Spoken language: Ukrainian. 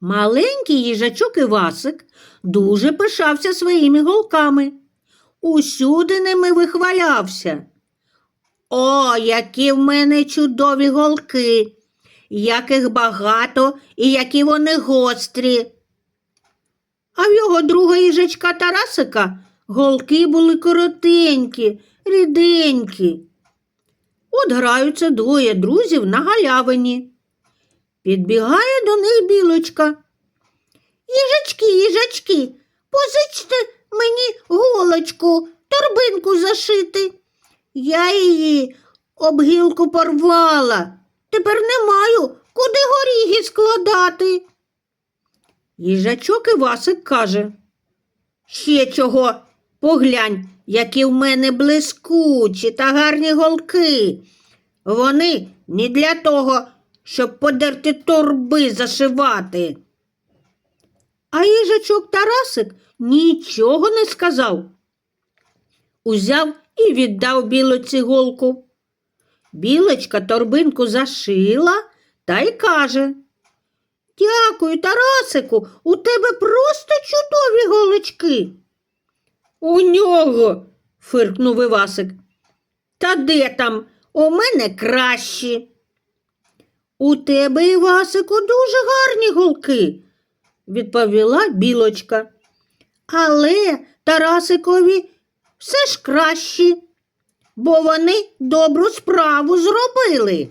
Маленький їжачок Івасик дуже пишався своїми голками. Усюди ними вихвалявся. О, які в мене чудові голки! Як їх багато і які вони гострі. А в його друга їжачка Тарасика голки були коротенькі, ріденькі. От граються двоє друзів на галявині. Підбігає до них білочка. Їжачки, їжачки, позичте мені голочку, торбинку зашити. Я її об гілку порвала. Тепер не маю, куди горіхи складати. Їжачок Івасик каже. Ще чого, поглянь, які в мене блискучі та гарні голки. Вони не для того, щоб подерти торби зашивати. А їжачок Тарасик нічого не сказав. Узяв і віддав білоці голку. Білочка торбинку зашила та й каже. Дякую, Тарасику, у тебе просто чудові голочки. У нього, фиркнув Івасик. Та де там? У мене кращі. У тебе, Івасику, дуже гарні голки, відповіла білочка. Але Тарасикові все ж кращі, бо вони добру справу зробили.